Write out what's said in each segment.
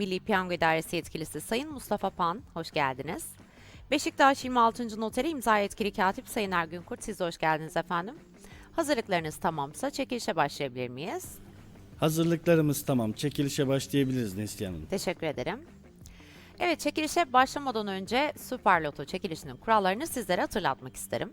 Milli Piyango İdaresi Yetkilisi Sayın Mustafa Pan, hoş geldiniz. Beşiktaş 26. Noteri imza yetkili katip Sayın Ergün Kurt, siz de hoş geldiniz efendim. Hazırlıklarınız tamamsa çekilişe başlayabilir miyiz? Hazırlıklarımız tamam. Çekilişe başlayabiliriz Neslihan Hanım. Teşekkür ederim. Evet, çekilişe başlamadan önce Süper Loto çekilişinin kurallarını sizlere hatırlatmak isterim.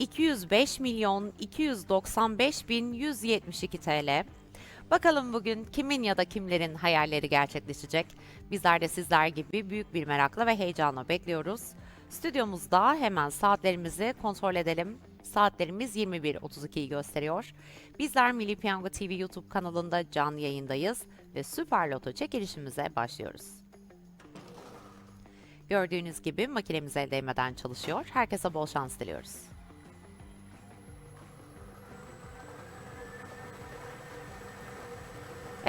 205 milyon 295 bin 172 TL. Bakalım bugün kimin ya da kimlerin hayalleri gerçekleşecek? Bizler de sizler gibi büyük bir merakla ve heyecanla bekliyoruz. Stüdyomuzda hemen saatlerimizi kontrol edelim. Saatlerimiz 21.32'yi gösteriyor. Bizler Milli Piyango TV YouTube kanalında canlı yayındayız ve Süper Loto çekilişimize başlıyoruz. Gördüğünüz gibi makinemiz el değmeden çalışıyor. Herkese bol şans diliyoruz.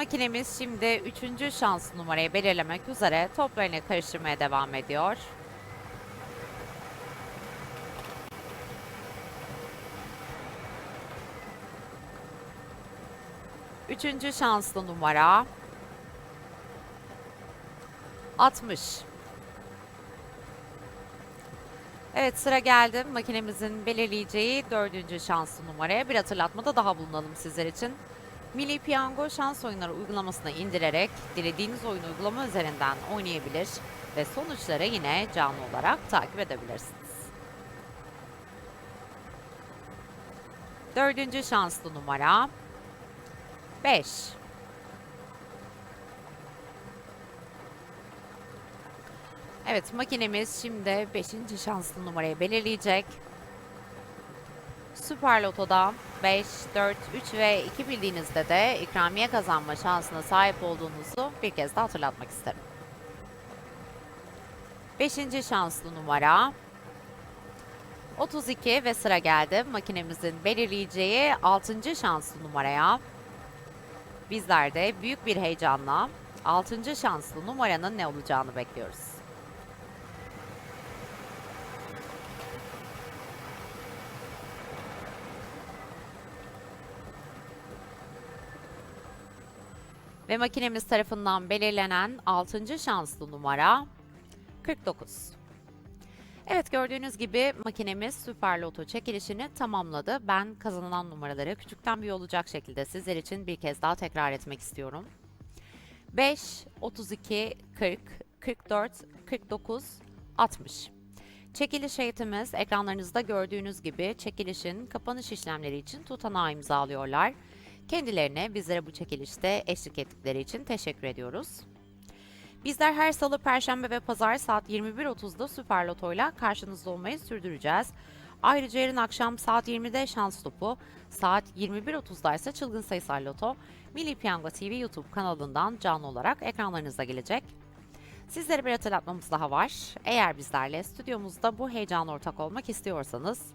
Makinemiz şimdi üçüncü şans numarayı belirlemek üzere toplarını karıştırmaya devam ediyor. Üçüncü şanslı numara 60. Evet sıra geldi. Makinemizin belirleyeceği dördüncü şanslı numaraya bir hatırlatmada daha bulunalım sizler için. Milli Piyango şans oyunları uygulamasına indirerek dilediğiniz oyun uygulama üzerinden oynayabilir ve sonuçları yine canlı olarak takip edebilirsiniz. Dördüncü şanslı numara 5. Evet makinemiz şimdi 5. şanslı numarayı belirleyecek. Süper Loto'da 5, 4, 3 ve 2 bildiğinizde de ikramiye kazanma şansına sahip olduğunuzu bir kez daha hatırlatmak isterim. 5. şanslı numara 32 ve sıra geldi makinemizin belirleyeceği 6. şanslı numaraya. Bizler de büyük bir heyecanla 6. şanslı numaranın ne olacağını bekliyoruz. Ve makinemiz tarafından belirlenen 6. şanslı numara 49. Evet gördüğünüz gibi makinemiz Süper Loto çekilişini tamamladı. Ben kazanılan numaraları küçükten büyük olacak şekilde sizler için bir kez daha tekrar etmek istiyorum. 5, 32, 40, 44, 49, 60. Çekiliş heyetimiz ekranlarınızda gördüğünüz gibi çekilişin kapanış işlemleri için tutanağı imzalıyorlar. Kendilerine bizlere bu çekilişte eşlik ettikleri için teşekkür ediyoruz. Bizler her salı, perşembe ve pazar saat 21.30'da Süper Loto'yla karşınızda olmayı sürdüreceğiz. Ayrıca yarın akşam saat 20'de Şans Topu, saat 21.30'da ise Çılgın Sayısal Loto, Milli Piyango TV YouTube kanalından canlı olarak ekranlarınıza gelecek. Sizlere bir hatırlatmamız daha var. Eğer bizlerle stüdyomuzda bu heyecana ortak olmak istiyorsanız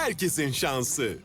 herkesin şansı.